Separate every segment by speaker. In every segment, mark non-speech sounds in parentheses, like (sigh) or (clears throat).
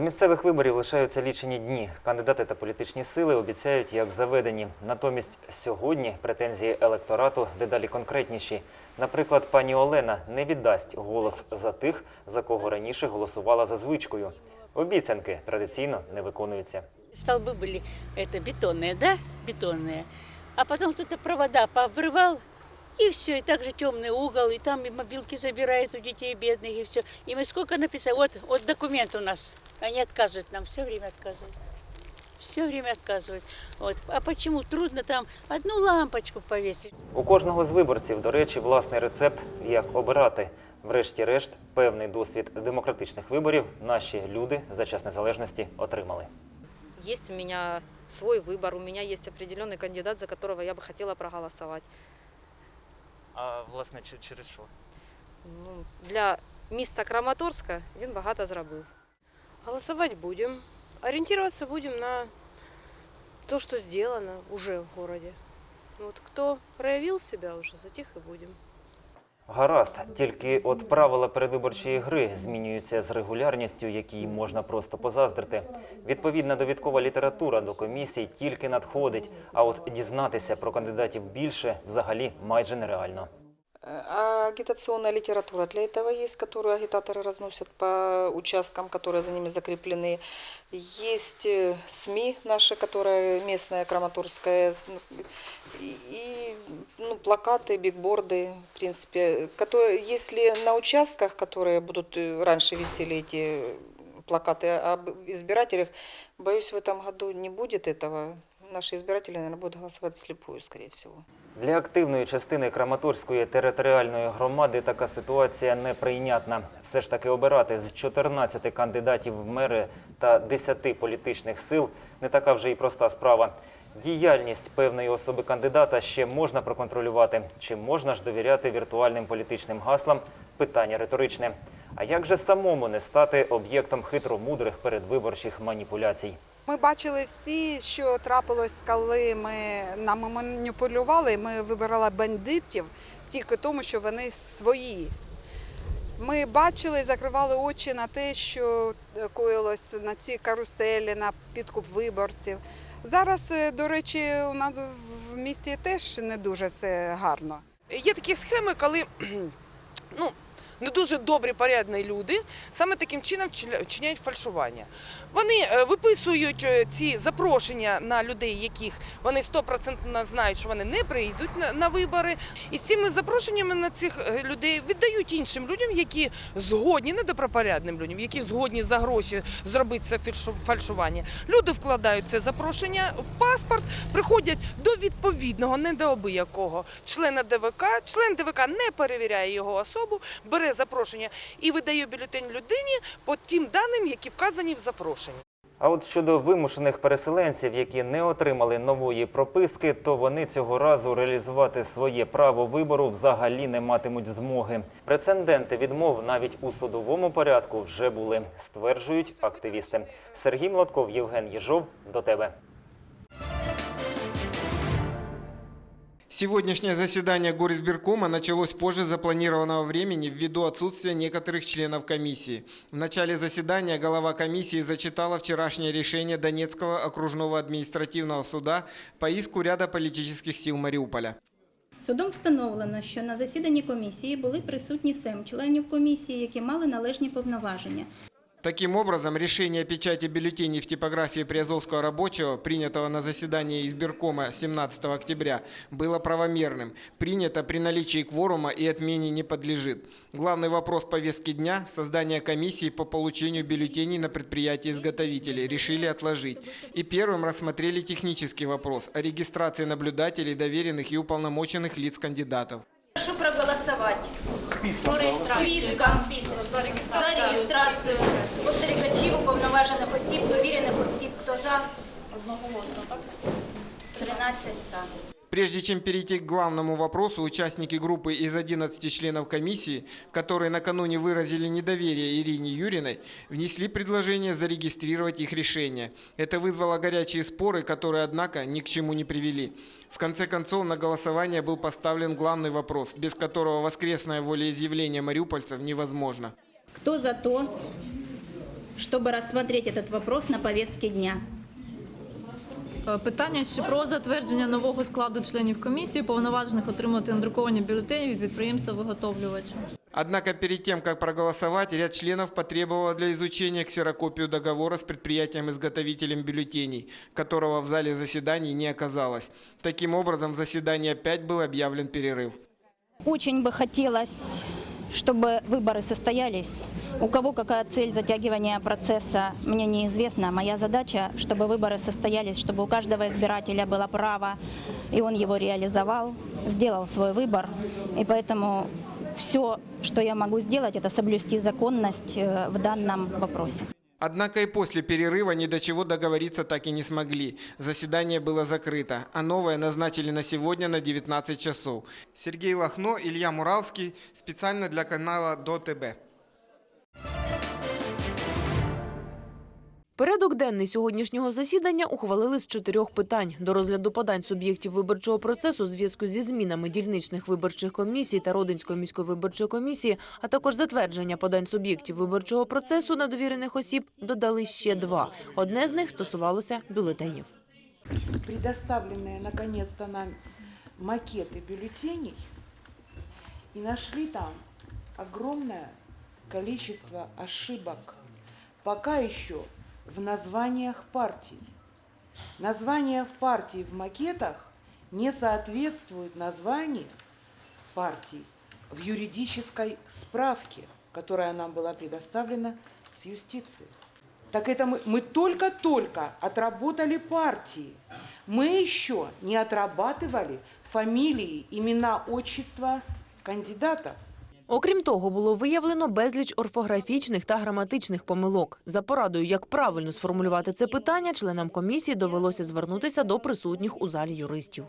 Speaker 1: До місцевих виборів лишаються лічені дні. Кандидати та політичні сили обіцяють, як заведені. Натомість сьогодні претензії електорату дедалі конкретніші. Наприклад, пані Олена не віддасть голос за тих, за кого раніше голосувала за звичкою. Обіцянки традиційно не виконуються.
Speaker 2: Столбы были это бетонные, да, бетонные. А потом кто-то провода пообрывал, и все, и так же темный угол, и там и мобилки забирают у детей бедных, и все. И мы сколько написали, вот, вот документ у нас, они отказывают нам, все время отказывают. Все время отказывают. Вот. А почему трудно там одну лампочку повесить?
Speaker 1: У кожного з виборців, до речі, власний рецепт, як обирати. Врешті-решт, певний досвід демократичних виборів наші люди за час незалежності отримали.
Speaker 3: Есть у меня свой выбор, у меня есть определенный кандидат, за которого я бы хотела проголосовать.
Speaker 1: А власне, через що?
Speaker 3: Ну, для міста Краматорська він багато зробив.
Speaker 4: Голосовать будем. Ориентироваться будем на то, что сделано уже в городе. Вот кто проявил себя уже, за тих и будем.
Speaker 1: Гаразд, тільки от правила передвиборчої гри змінюються з регулярністю, якій можна просто позаздрити. Відповідна довідкова література до комісій тільки надходить, а от дізнатися про кандидатів більше взагалі майже нереально.
Speaker 5: А агитационная литература для этого есть, которую агитаторы разносят по участкам, которые за ними закреплены. Есть э, СМИ наши, которая местная, Краматорская, ну, и, ну, плакаты, бигборды, в принципе. Которые, если на участках, которые будут э, раньше висели эти плакаты об избирателях, боюсь, в этом году не будет этого. Наши избиратели, наверное, будут голосовать вслепую, скорее всего.
Speaker 1: Для активної частини Краматорської територіальної громади така ситуація неприйнятна. Все ж таки обирати з 14 кандидатів в мери та 10 політичних сил не така вже й проста справа. Діяльність певної особи кандидата ще можна проконтролювати. Чи можна ж довіряти віртуальним політичним гаслам? Питання риторичне. А як же самому не стати об'єктом хитромудрих передвиборчих маніпуляцій?
Speaker 6: Ми бачили всі, що трапилось, коли ми нами маніпулювали. Ми вибирали бандитів тільки тому, що вони свої. Ми бачили закривали очі на те, що коїлось на ці каруселі, на підкуп виборців. Зараз, е, до речі, у нас в місті теж не дуже все гарно.
Speaker 4: Є такі схеми, коли (clears throat) ну, не дуже добрі, порядні люди саме таким чином вчиня- вчиняють фальшування. Вони е, виписують е, ці запрошення на людей, яких вони 100% знають, що вони не прийдуть на, вибори. І з цими запрошеннями на цих е, людей віддають іншим людям, які згодні, недобропорядним людям, які згодні за гроші зробити це фальшу- фальшування. Люди вкладають це запрошення в паспорт, приходять до відповідного, не до обиякого члена ДВК. Член ДВК не перевіряє його особу, бере запрошення і видає бюлетень людині по тим даним, які вказані в запрошенні.
Speaker 1: А от щодо вимушених переселенців, які не отримали нової прописки, то вони цього разу реалізувати своє право вибору взагалі не матимуть змоги. Прецеденти відмов навіть у судовому порядку вже були, стверджують активісти. Сергій Млотков, Євген Єжов, до тебе.
Speaker 7: Сегодняшнее заседание Горисбиркома началось позже запланированного времени ввиду отсутствия некоторых членов комиссии. В начале заседания глава комиссии зачитала вчерашнее решение Донецкого окружного административного суда по иску ряда политических сил Мариуполя.
Speaker 8: Судом встановлено, що на засіданні комісії були присутні сем членів комісії, які мали належні повноваження.
Speaker 7: Таким образом, решение о печати бюллетеней в типографии Приазовского рабочего, принятого на заседании избиркома 17 октября, было правомерным. Принято при наличии кворума и отмене не подлежит. Главный вопрос повестки дня – создание комиссии по получению бюллетеней на предприятии-изготовителей – решили отложить. И первым рассмотрели технический вопрос о регистрации наблюдателей, доверенных и уполномоченных лиц кандидатов.
Speaker 8: Прошу проголосувати. Списком. За реєстрацію спостерігачів, уповноважених осіб, довірених осіб. Хто за? Одноголосно, так? 13 за.
Speaker 7: Прежде чем перейти к главному вопросу, участники группы из 11 членов комиссии, которые накануне выразили недоверие Ирине Юриной, внесли предложение зарегистрировать их решение. Это вызвало горячие споры, которые, однако, ни к чему не привели. В конце концов, на голосование был поставлен главный вопрос, без которого воскресное волеизъявление мариупольцев невозможно.
Speaker 8: Хто за то, чтобы рассмотреть этот вопрос на повестке дня.
Speaker 9: Е, Питання ще про затвердження нового складу членів комісії, повноважених отримати надруковані бюлетені від підприємства виготовлювача.
Speaker 7: Однако перед тем, как проголосовать, ряд членов потребовало для изучения ксерокопию договора с предприятием-изготовителем бюллетеней, которого в зале заседаний не оказалось. Таким образом, в заседании опять был объявлен перерыв.
Speaker 8: Очень бы хотелось, чтобы выборы состоялись. У кого какая цель затягивания процесса, мне неизвестно. Моя задача, чтобы выборы состоялись, чтобы у каждого избирателя было право, и он его реализовал, сделал свой выбор. И поэтому все, что я могу сделать, это соблюсти законность э, в данном вопросе.
Speaker 7: Однако и после перерыва ни до чего договориться так и не смогли. Заседание было закрыто, а новое назначили на сегодня на 19 часов. Сергей Лохно, Илья Муравский, специально для канала ДОТБ.
Speaker 10: Порядок денний сьогоднішнього засідання ухвалили з чотирьох питань. До розгляду подань суб'єктів виборчого процесу у зв'язку зі змінами дільничних виборчих комісій та Родинської міської виборчої комісії, а також затвердження подань суб'єктів виборчого процесу на довірених осіб додали ще два. Одне з них стосувалося бюлетенів.
Speaker 11: предоставленные наконец-то нам макеты бюллетеней и нашли там огромное количество ошибок, пока еще в названиях партий. Названия в партий в макетах не соответствуют названию партий в юридической справке, которая нам была предоставлена с юстицией. Так это мы, мы только-только отработали партии. Мы еще не отрабатывали фамилии, имена, отчества кандидатов.
Speaker 10: Окрім того, було виявлено безліч орфографічних та граматичних помилок. За порадою, як правильно сформулювати це питання, членам комісії довелося звернутися до присутніх у залі юристів.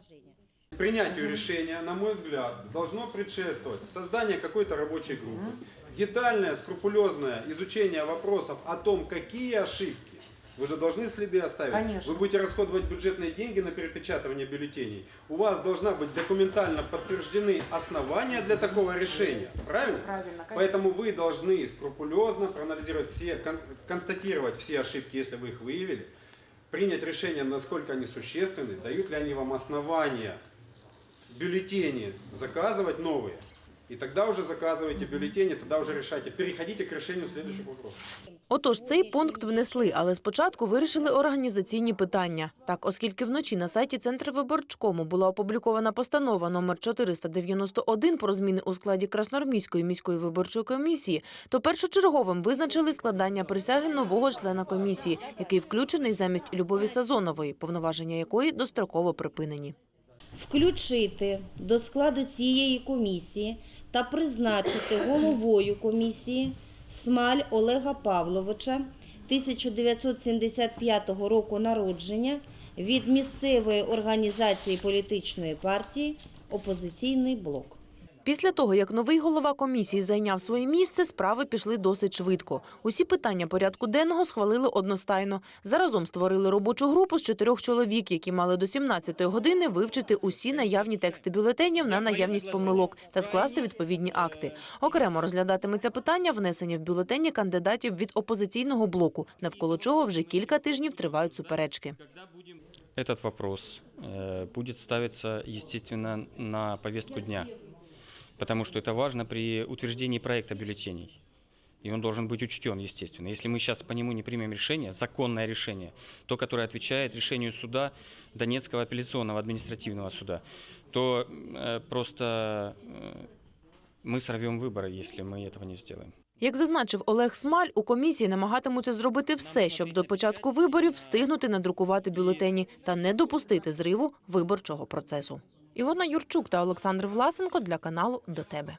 Speaker 12: Принятию решения, на мой взгляд, должно предшествовать создание какой-то рабочей группы. Детальное, скрупулезное изучение вопросов о том, какие. Вы же должны следы оставить.
Speaker 11: Конечно.
Speaker 12: Вы будете расходовать бюджетные деньги на перепечатывание бюллетеней. У вас должна быть документально подтверждены основания для такого решения. Правильно?
Speaker 11: Правильно, конечно.
Speaker 12: Поэтому вы должны скрупулезно проанализировать все, кон- констатировать все ошибки, если вы их выявили, принять решение, насколько они существенны, дают ли они вам основания бюллетени заказывать новые. И тогда уже заказывайте бюллетени, тогда уже решайте. Переходите к решению следующих вопросов.
Speaker 10: Отож, цей пункт внесли, але спочатку вирішили організаційні питання. Так, оскільки вночі на сайті Центрвиборчкому була опублікована постанова номер 491 про зміни у складі Красноармійської міської виборчої комісії, то першочерговим визначили складання присяги нового члена комісії, який включений замість Любові Сазонової, повноваження якої достроково припинені.
Speaker 13: включити до складу цієї комісії та призначити головою комісії Смаль Олега Павловича 1975 року народження від місцевої організації політичної партії Опозиційний блок.
Speaker 10: Після того, як новий голова комісії зайняв своє місце, справи пішли досить швидко. Усі питання порядку денного схвалили одностайно. Заразом створили робочу групу з чотирьох чоловік, які мали до 17-ї години вивчити усі наявні тексти бюлетенів на наявність помилок та скласти відповідні акти. Окремо розглядатиметься питання внесення в бюлетені кандидатів від опозиційного блоку, навколо чого вже кілька тижнів тривають суперечки.
Speaker 14: Этот вопрос э, будет ставиться, естественно, на повестку дня, потому что это важно при утверждении проекта бюллетеней. И он должен быть учтен, естественно. Если мы сейчас по нему не примем решение, законное решение, то, которое отвечает решению суда Донецкого апелляционного административного суда, то э, просто э, мы сорвем выборы, если мы этого не сделаем.
Speaker 10: Як зазначив Олег Смаль, у комісії намагатимуться зробити все, щоб до початку виборів встигнути надрукувати бюлетені та не допустити зриву виборчого процесу. Ілона Юрчук та Олександр Власенко для каналу До тебе.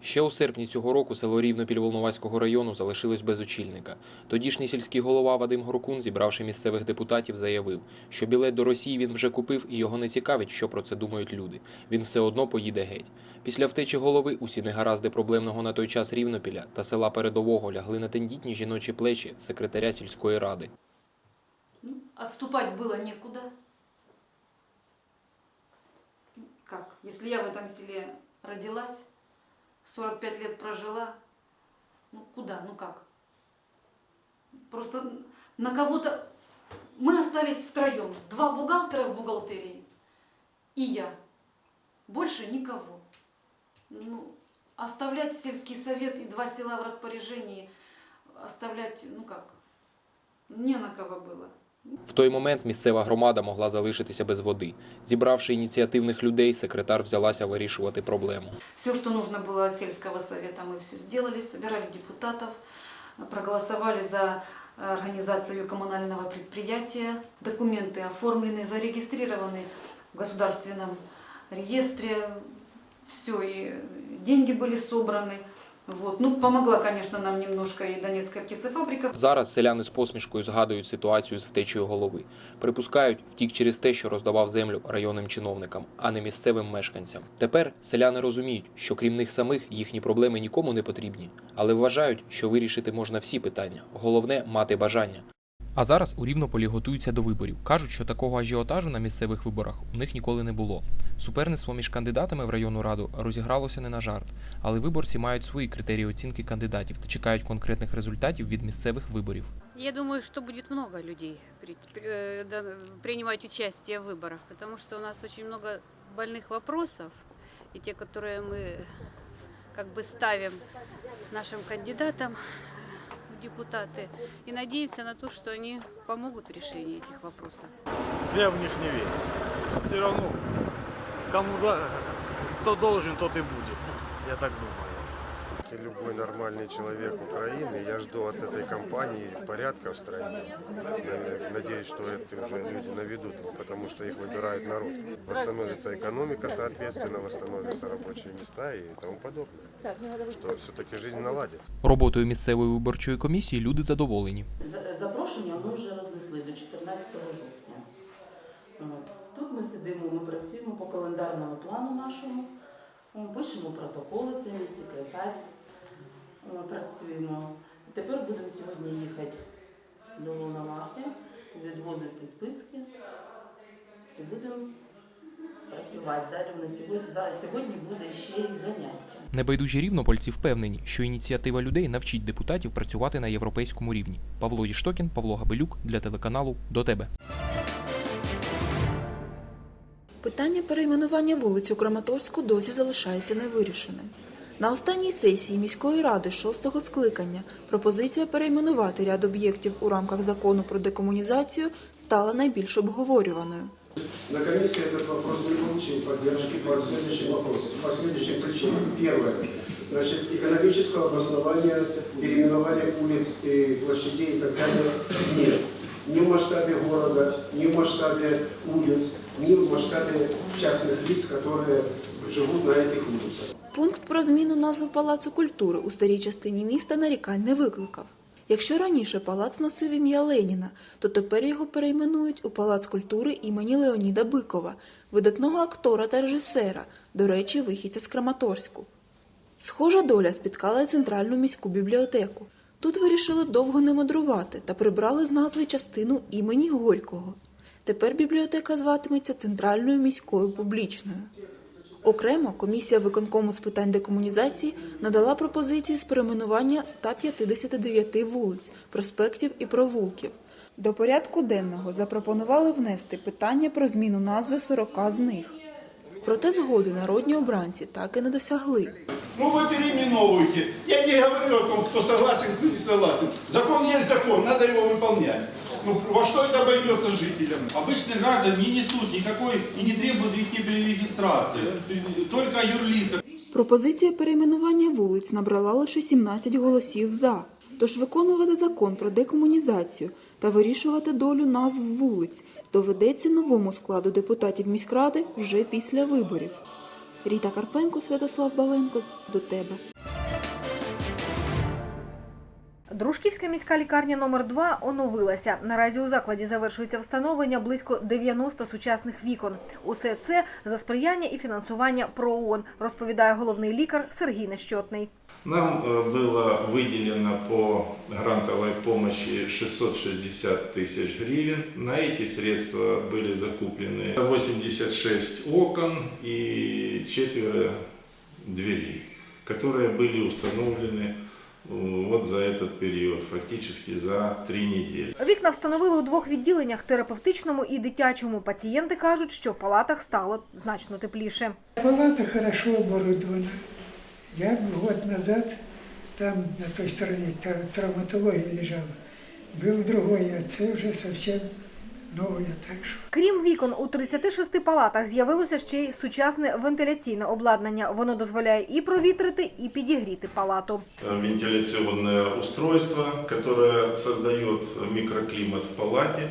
Speaker 15: Ще у серпні цього року село Рівнопіль Волноваського району залишилось без очільника. Тодішній сільський голова Вадим Горкун, зібравши місцевих депутатів, заявив, що білет до Росії він вже купив і його не цікавить, що про це думають люди. Він все одно поїде геть. Після втечі голови усі негаразди проблемного на той час Рівнопіля та села Передового лягли на тендітні жіночі плечі секретаря сільської ради.
Speaker 16: Отступать было некуда. Как? Если я в этом селе родилась, 45 лет прожила. Ну куда, ну как? Просто на кого-то... Мы остались втроем. Два бухгалтера в бухгалтерии и я. Больше никого. Ну, оставлять сельский совет и два села в распоряжении, оставлять, ну как, не на кого было.
Speaker 15: В той момент місцева громада могла залишитися без води. Зібравши ініціативних людей, секретар взялася вирішувати проблему.
Speaker 16: Все, что нужно было от сельского совета, мы все сделали, собирали депутатов, проголосовали за организацию коммунального предприятия. Документы оформлены, зарегистрированы в государственном реестре. Все, и деньги были собраны. Вот. Ну, помогла, конечно, нам немножко і Донецька птицефабрика.
Speaker 15: Зараз селяни з посмішкою згадують ситуацію з втечею голови. Припускають, втік через те, що роздавав землю районним чиновникам, а не місцевим мешканцям. Тепер селяни розуміють, що крім них самих їхні проблеми нікому не потрібні, але вважають, що вирішити можна всі питання. Головне мати бажання. А зараз у Рівнополі готуються до виборів. Кажуть, що такого ажіотажу на місцевих виборах у них ніколи не було. Суперництво між кандидатами в районну раду розігралося не на жарт, але виборці мають свої критерії оцінки кандидатів та чекають конкретних результатів від місцевих виборів.
Speaker 17: Я думаю, что будет много людей при- при- э, да, принимать участие в выборах, потому что у нас очень много больных вопросов, и те, которые мы как бы ставим нашим кандидатам в депутаты, и надеемся на то, что они помогут в решении этих вопросов.
Speaker 18: Я в них не верю. Все равно, кому кто должен, тот и будет. Я так думаю.
Speaker 19: И любой нормальный человек Украины, я жду от этой компании порядка в стране. Надеюсь, что эти уже люди наведут его, потому что их выбирает народ. Восстановится экономика, соответственно, восстановятся рабочие места и тому подобное. Что все-таки жизнь наладится.
Speaker 15: Роботою місцевої виборчої комісії люди задоволені.
Speaker 20: Запрошення ми вже рознесли до 14 жовтня. Тут ми сидимо, ми працюємо по календарному плану нашому, пишемо протоколи, це мій секретар. О, Працюємо. Тепер будемо сьогодні їхати до Луналахи, відвозити списки і будемо працювати. Далі на сьогодні, за- сьогодні буде ще й заняття.
Speaker 15: Небайдужі рівнопольці впевнені, що ініціатива людей навчить депутатів працювати на європейському рівні. Павло Єштокін, Павло Габелюк для телеканалу До тебе.
Speaker 21: Питання перейменування вулиць у Краматорську досі залишається невирішеним. На останній сесії міської ради шостого скликання пропозиція перейменувати ряд об'єктів у рамках закону про декомунізацію стала найбільш обговорюваною.
Speaker 22: На комиссии этот вопрос не получил поддержки по следующим вопросам, по следующим причинам. Первое. Значит, экономического обоснования переименования улиц и площадей и так далее нет. Ни в масштабе города, ни в масштабе улиц, ни в масштабе частных лиц, которые живут на этих улицах.
Speaker 21: Пункт про зміну назви Палацу культури у старій частині міста нарікань не викликав. Якщо раніше палац носив ім'я Леніна, то тепер його перейменують у Палац культури імені Леоніда Бикова, видатного актора та режисера, до речі, вихідця з Краматорську. Схожа доля спіткала центральну міську бібліотеку. Тут вирішили довго не мудрувати та прибрали з назви частину імені Горького. Тепер бібліотека зватиметься Центральною міською публічною. Окремо комісія виконкому з питань декомунізації надала пропозиції з перейменування 159 вулиць, проспектів і провулків. До порядку денного запропонували внести питання про зміну назви 40 з них. Проте згоди народні обранці так і не досягли.
Speaker 23: Ну вы переименовываете. Я не говорю о том, кто согласен, кто не согласен. Закон есть закон, надо его выполнять. Ну во что это обойдется жителям?
Speaker 24: Обычные граждане не несут никакой и не требуют их регистрации. Только юрлица.
Speaker 21: Пропозиція перейменування вулиць набрала лише 17 голосів за. Тож виконувати закон про декомунізацію та вирішувати долю назв вулиць доведеться новому складу депутатів міськради вже після виборів. Ріта Карпенко, Святослав Баленко. До тебе.
Speaker 25: Дружківська міська лікарня номер 2 оновилася. Наразі у закладі завершується встановлення близько 90 сучасних вікон. Усе це за сприяння і фінансування ПРООН, розповідає головний лікар Сергій Нещотний.
Speaker 26: Нам э, было выделено по грантовой помощи 660 тысяч гривен. На эти средства были закуплены 86 окон и четверо дверей. которые были установлены э, вот за этот период, фактически за три недели.
Speaker 25: Вікна встановили у двох відділеннях терапевтичному і дитячому. Пацієнти кажуть, що в палатах стало значно тепліше.
Speaker 27: Палата хорошо оборудована. Я год назад там, на той стороне, тра- травматология лежала. Был другой, а це вже совсем новое, так що.
Speaker 25: Крім вікон, у 36 палатах з'явилося ще й сучасне вентиляційне обладнання. Воно дозволяє і провітрити, і підігріти палату.
Speaker 26: Э, Вентиляционное устройство, которое создает микроклимат в палате.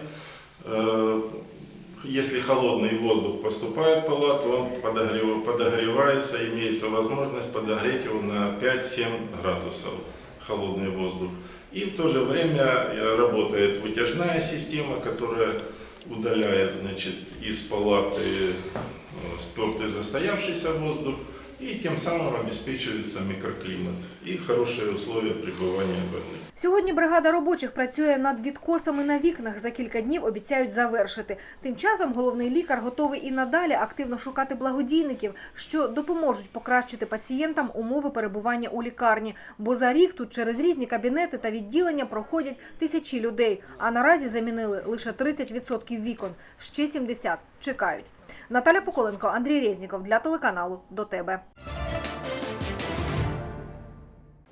Speaker 26: Если холодный воздух поступает в палату, он подогрев- подогревается, имеется возможность подогреть его на 5-7 градусов, холодный воздух. И в то же время э, работает вытяжная система, которая удаляет значит, из палаты э, спертый застоявшийся воздух и тем самым обеспечивается микроклимат и хорошие условия пребывания больных.
Speaker 25: Сьогодні бригада робочих працює над відкосами на вікнах. За кілька днів обіцяють завершити. Тим часом головний лікар готовий і надалі активно шукати благодійників, що допоможуть покращити пацієнтам умови перебування у лікарні. Бо за рік тут через різні кабінети та відділення проходять тисячі людей. А наразі замінили лише 30% вікон. Ще 70 чекають. Наталя Поколенко, Андрій Резніков для телеканалу До тебе.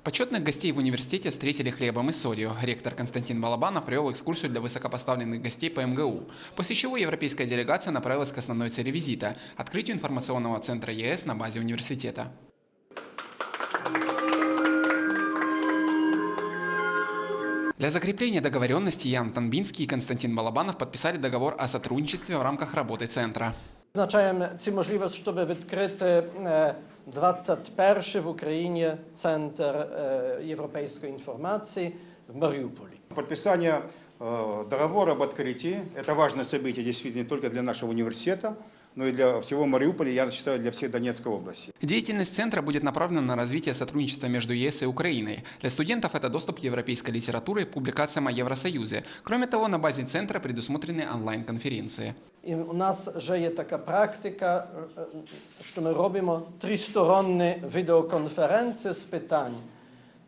Speaker 28: Почетных гостей в университете встретили хлебом и солью. Ректор Константин Балабанов провел экскурсию для высокопоставленных гостей по МГУ, после чего европейская делегация направилась к основной цели визита – открытию информационного центра ЕС на базе университета. Для закрепления договоренности Ян Танбинский и Константин Балабанов подписали договор о сотрудничестве в рамках работы центра.
Speaker 29: Відзначаємо цю можливість, щоб відкрити е, 21 в Україні центр е, європейської інформації в Маріуполі.
Speaker 23: Подписание э, договора об открытии – это важное событие действительно не только для нашего университета, но и для всего Мариуполя, я считаю, для всей Донецкой области.
Speaker 28: Деятельность центра будет направлена на развитие сотрудничества между ЕС и Украиной. Для студентов это доступ к европейской литературе и публикациям о Евросоюзе. Кроме того, на базе центра предусмотрены онлайн-конференции.
Speaker 29: І у нас вже є така практика, що ми робимо тристоронні відеоконференції з питань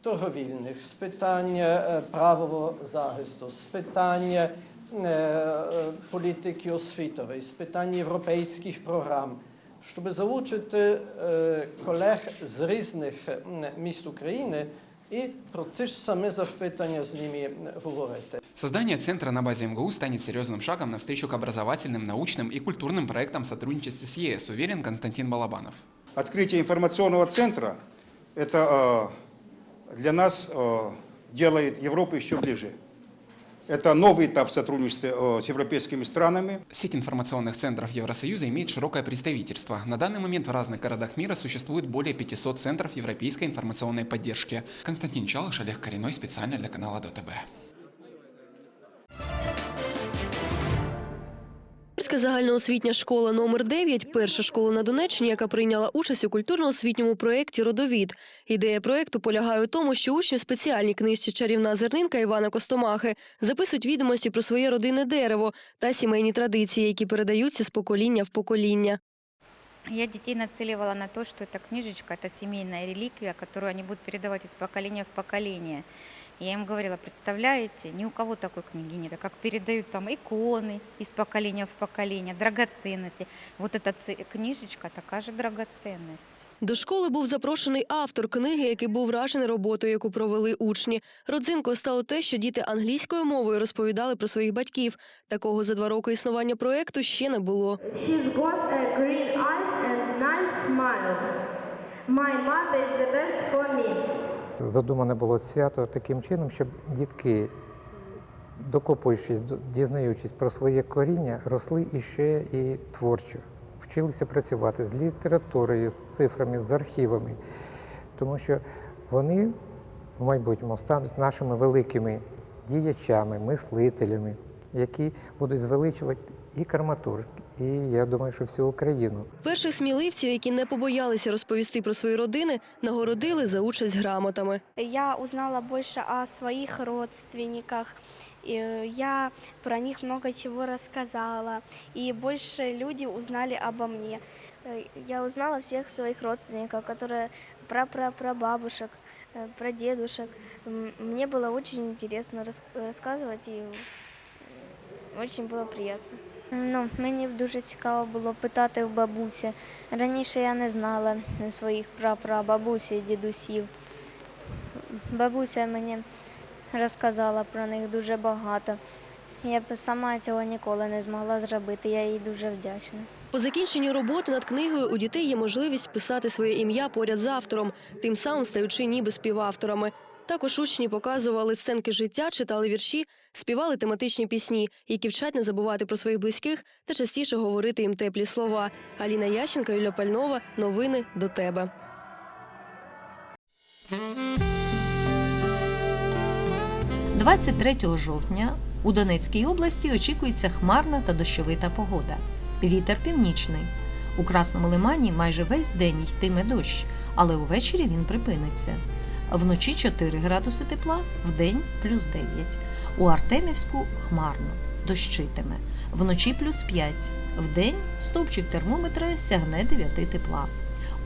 Speaker 29: торговільних, з питань е, правового захисту, з питань е, е, політики освітової, з питань європейських програм, щоб залучити е, колег з різних е, міст України і про ті ж самі запитання з ними говорити.
Speaker 28: Создание центра на базе МГУ станет серьезным шагом навстречу к образовательным, научным и культурным проектам в сотрудничестве с ЕС, уверен Константин Балабанов.
Speaker 23: Открытие информационного центра – это э, для нас э, делает Европу еще ближе. Это новый этап сотрудничества э, с европейскими странами.
Speaker 28: Сеть информационных центров Евросоюза имеет широкое представительство. На данный момент в разных городах мира существует более 500 центров европейской информационной поддержки. Константин Чалыш, Олег Коренной, специально для канала ДТБ.
Speaker 30: Київська загальноосвітня школа номер 9 перша школа на Донеччині, яка прийняла участь у культурно-освітньому проєкті Родовід. Ідея проєкту полягає у тому, що учні в спеціальній книжці Чарівна зернинка Івана Костомахи записують відомості про своє родинне дерево та сімейні традиції, які передаються з покоління в покоління.
Speaker 31: Я детей нацеливала на то, что эта книжечка, это семейная реликвия, которую они будут передавать из поколения в поколение. Я им говорила, представляете, ни у кого такой книги нет, а как передают там иконы из поколения в поколение, драгоценности. Вот эта цы- книжечка такая же драгоценность.
Speaker 30: До школи був запрошений автор книги, який був вражений роботою, яку провели учні. Родзинкою стало те, що діти англійською мовою розповідали про своїх батьків. Такого за два роки існування проєкту ще не було.
Speaker 32: She's got a green eyes and nice smile. My mother is the best for me.
Speaker 33: Задумане було свято таким чином, щоб дітки, докопуючись, до- дізнаючись про своє коріння, росли іще і творчо, вчилися працювати з літературою, з цифрами, з архівами, тому що вони в майбутньому стануть нашими великими діячами, мислителями, які будуть звеличувати і Краматорськ, і я думаю, що всю Україну.
Speaker 30: Перших сміливців, які не побоялися розповісти про свої родини, нагородили за участь грамотами.
Speaker 34: Я узнала больше о своих родственниках. и, э, Я про них много чего рассказала. И больше люди узнали обо мне.
Speaker 32: Э, Я узнала всех своих родственников, которые
Speaker 34: прапрапрабабушек, э, прадедушек. М, Мне было очень интересно рас- рассказывать и очень було приємно. Ну, мені дуже цікаво було питати в бабусі. Раніше я не знала своїх прапрабабусі і дідусів. Бабуся мені розказала про них дуже багато. Я б сама цього ніколи не змогла зробити, я їй дуже вдячна.
Speaker 30: По закінченню роботи над книгою у дітей є можливість писати своє ім'я поряд з автором, тим самим стаючи ніби співавторами. Також учні показували сценки життя, читали вірші, співали тематичні пісні, які вчать не забувати про своїх близьких та частіше говорити їм теплі слова. Аліна Ященка, Юля Пальнова. Новини до тебе.
Speaker 35: 23 жовтня у Донецькій області очікується хмарна та дощовита погода. Вітер північний. У Красному лимані майже весь день йтиме дощ, але увечері він припиниться. Вночі 4 градуси тепла, вдень плюс 9. У Артемівську хмарно, дощитиме. Вночі плюс 5. Вдень стовпчик термометра сягне 9 тепла.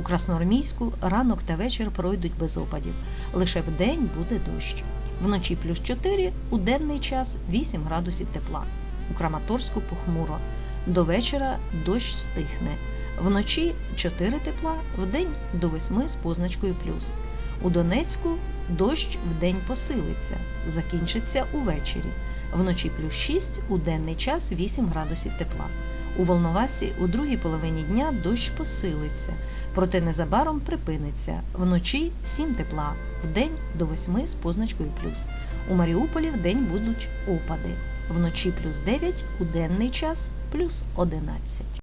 Speaker 35: У Красноармійську ранок та вечір пройдуть без опадів. Лише вдень буде дощ. Вночі плюс 4, у денний час 8 градусів тепла. У Краматорську похмуро. До вечора дощ стихне. Вночі 4 тепла, вдень до 8 з позначкою плюс. У Донецьку дощ вдень посилиться, закінчиться увечері. Вночі плюс 6, у денний час 8 градусів тепла. У Волновасі у другій половині дня дощ посилиться, проте незабаром припиниться. Вночі 7 тепла, вдень до 8 з позначкою плюс. У Маріуполі вдень будуть опади. Вночі плюс 9, у денний час плюс 11.